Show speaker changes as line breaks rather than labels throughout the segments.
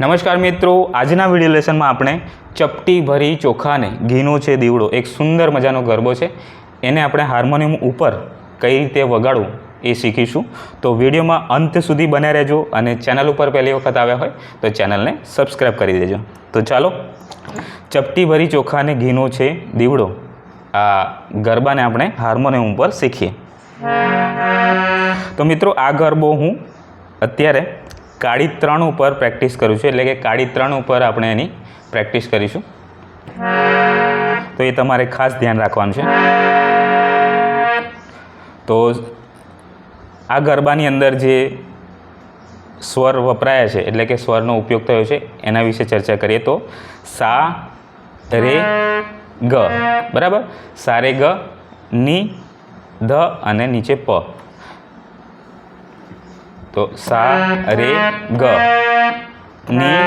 નમસ્કાર મિત્રો, આજના વીડિયો લેસનમાં આપણે ચપટી ભરી ચોખાને, ઘીનો છે દીવડો, એક સુંદર મજાનો ગરબો છે. એને આપણે હાર્મોનિયમ ઉપર કઈ રીતે વગાડવું એ શીખીશું. તો વિડીયોમાં અંત સુધી બન્યા રહેજો અને ચેનલ ઉપર પહેલી વખત આવ્યા હોય તો ચેનલને સબસ્ક્રાઈબ કરી દેજો. તો ચાલો, ચપટી ભરી ચોખાને, ઘીનો છે દીવડો, આ ગરબાને આપણે હાર્મોનિયમ ઉપર શીખીએ. તો મિત્રો, આ ગરબો હું અત્યારે કાળી ત્રણ ઉપર પ્રેક્ટિસ કરું છું. એટલે કે કાળી ત્રણ ઉપર આપણે એની પ્રેક્ટિસ કરીશું. તો એ તમારે ખાસ ધ્યાન રાખવાનું છે. તો આ ગરબાની અંદર જે સ્વર વપરાયા છે, એટલે કે સ્વરનો ઉપયોગ થયો છે, એના વિશે ચર્ચા કરીએ તો સા, રે, ગ. બરાબર? સા, રે, ગ, ની, ધ અને નીચે પ. તો સા, રે, ગ. ની,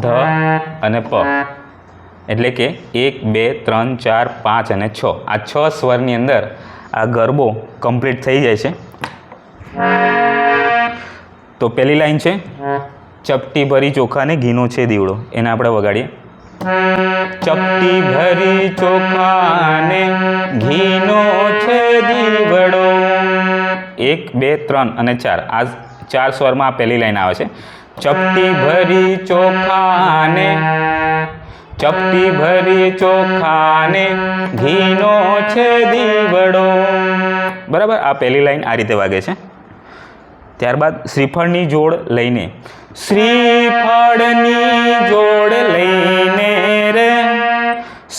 ધ અને પ. એટલે કે એક, બે, ત્રણ, ચાર, પાંચ અને છ. આ છ સ્વરની અંદર આ ગરબો કમ્પ્લીટ થઈ જાય છે. તો પહેલી લાઈન છે, ચપટી ભરી ચોખાને ઘીનો છે દીવડો. એને આપણે વગાડીએ. ચપટી ભરી ચોખાને ઘીનો એક, બે, ત્રણ અને ચાર. આ ચાર સ્વરમાં આ પહેલી લાઈન આવે છે. ચપટી ભરી ચોખાને, ચપટી ભરી ચોખાને ઘીનો છે દીવડો. બરાબર? આ પહેલી લાઈન આ રીતે વાગે છે. ત્યારબાદ શ્રીફળની જોડ લઈને, શ્રીફળની જોડ લઈને રે.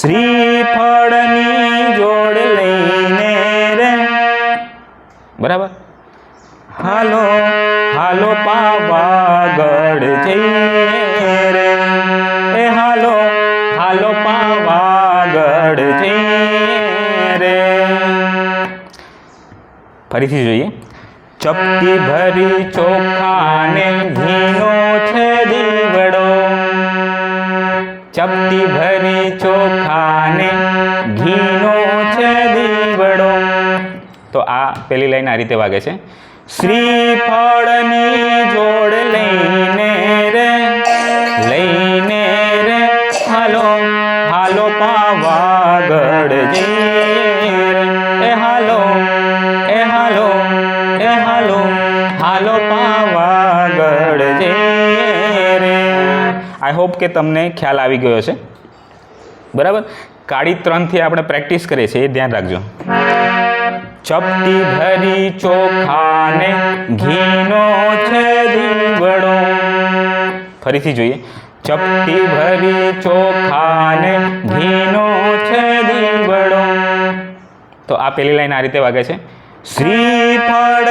શ્રીફળની જોડ લઈને રે. બરાબર? હાલો હાલો પાવાગઢ જઈએ રે. એ હાલો હાલો પાવાગઢ જઈએ રે. ફરીથી જોઈએ. ચપટી ભરી ચોખાને ઘીનો છે દીવડો ચપટી ભરી ચોખાને ઘીનો છે દીવડો તો આ પેલી લાઈન આ રીતે વાગે છે. શ્રીફળની જોડ લઈને રે લઈને રે, હાલો હાલો પાવાગઢ જઈએ એ હાલો એ હાલો એ હાલો હાલો પાવાગઢ જઈએ રે. આઈ હોપ કે તમને ખ્યાલ આવી ગયો છે બરાબર? કાળી ત્રણથી આપણે પ્રેક્ટિસ કરીએ છીએ. એ ધ્યાન રાખજો. ચપટી ભરી ચોખાને ઘીનો છે દીવડો ફરીથી જોઈએ. ચપટી ભરી ચોખાને ઘીનો છે દીવડો તો આ પેલી લાઈન આ રીતે વાગે છે. શ્રીફળની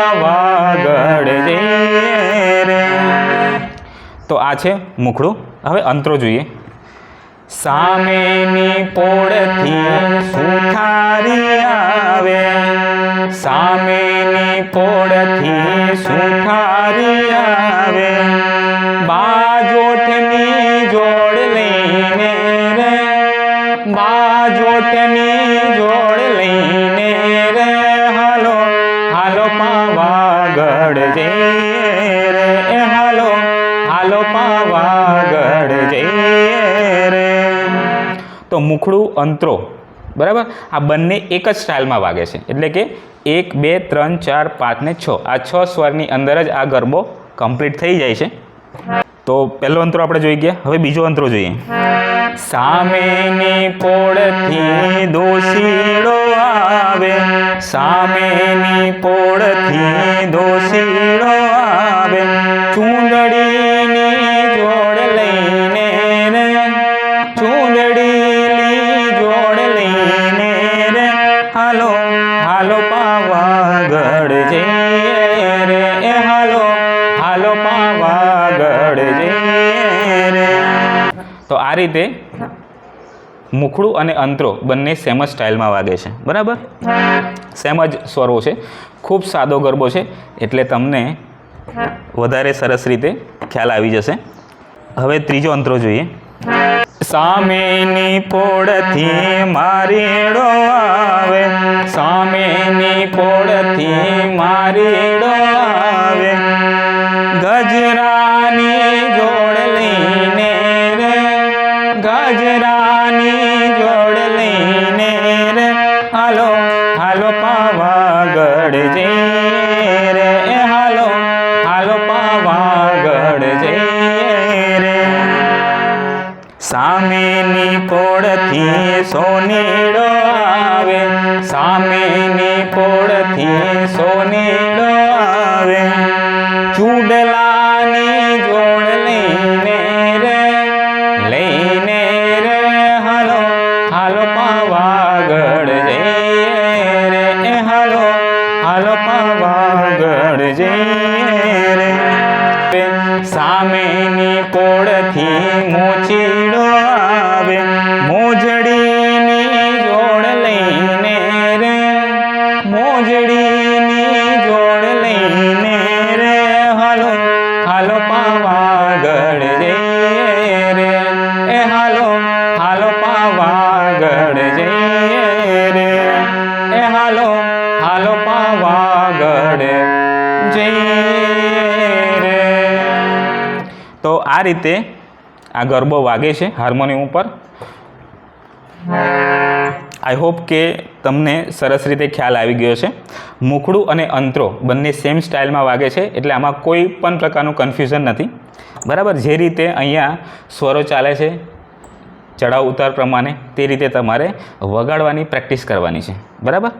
પાવાગઢ રે. તો આ છે મુખડું. હવે અંતરો જોઈએ. સામેની પોળથી સુથારી આવે. સામેની પોળથી સુથારી મુખડું અંતરો. બરાબર? આ બંને એક જ સ્ટાઇલમાં વાગે છે. એટલે કે એક, બે, ત્રણ, ચાર, પાંચ ને છ. આ છ સ્વરની અંદર જ આ ગરબો કમ્પ્લીટ થઈ જાય છે. તો પહેલો અંતરો આપણે જોઈ ગયા. હવે બીજો અંતરો જોઈએ. સામેની પોળથી દોષીડો આવે. સામેની પોળથી રીતે મુખડું અને અંતરો બંને સેમ જ સ્ટાઇલમાં વાગે છે. બરાબર? સેમ જ સ્વરો છે. ખૂબ સાદો ગરબો છે. એટલે તમને વધારે સરસ રીતે ખ્યાલ આવી જશે. હવે ત્રીજો અંતરો જોઈએ. સામેની પોળથી મારીડો આવે. સામેની પોળથી મારીડો આવે. ગજરાની સામેની પોળથી સોનેડો આવે. સામેની પોળથી સોનેડો આવે. ચૂડલાની જોડ લઈને રે લઈને રે, હાલો હાલો પાવાગઢ જઈએ રે. હાલો હાલો પાવાગઢ જઈએ રે. સામેની પોળથી તો આ રીતે આ ગરબો વાગે છે હાર્મોનિયમ ઉપર. આઈ હોપ કે તમને સરસ રીતે ખ્યાલ આવી ગયો છે મુખડું અને અંતરો બંને સેમ સ્ટાઇલમાં વાગે છે એટલે આમાં કોઈ પણ પ્રકારનું કન્ફ્યુઝન નથી. બરાબર જે રીતે અહીંયા સ્વરો ચાલે છે ચડાવ ઉતાર પ્રમાણે તે રીતે તમારે વગાડવાની પ્રેક્ટિસ કરવાની છે. બરાબર?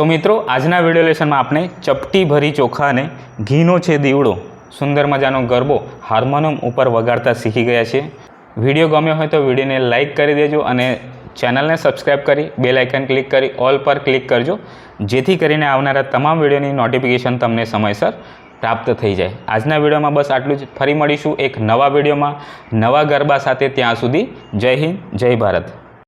તો મિત્રો, આજના વીડિયો લેસનમાં આપણે ચપટી ભરી ચોખા અને ઘીનો છે દીવડો, સુંદર મજાનો ગરબો હાર્મોનિયમ ઉપર વગાડતા શીખી ગયા છીએ. વીડિયો ગમ્યો હોય તો વિડીયોને લાઇક કરી દેજો અને ચેનલને સબસ્ક્રાઈબ કરી બેલ આઇકન ક્લિક કરી ઓલ પર ક્લિક કરજો. જેથી કરીને આવનારા તમામ વિડીયોની નોટિફિકેશન તમને સમયસર પ્રાપ્ત થઈ જાય. આજના વિડીયોમાં બસ આટલું જ. ફરી મળીશું એક નવા વિડીયોમાં નવા ગરબા સાથે ત્યાં સુધી જય હિન્દ, જય ભારત.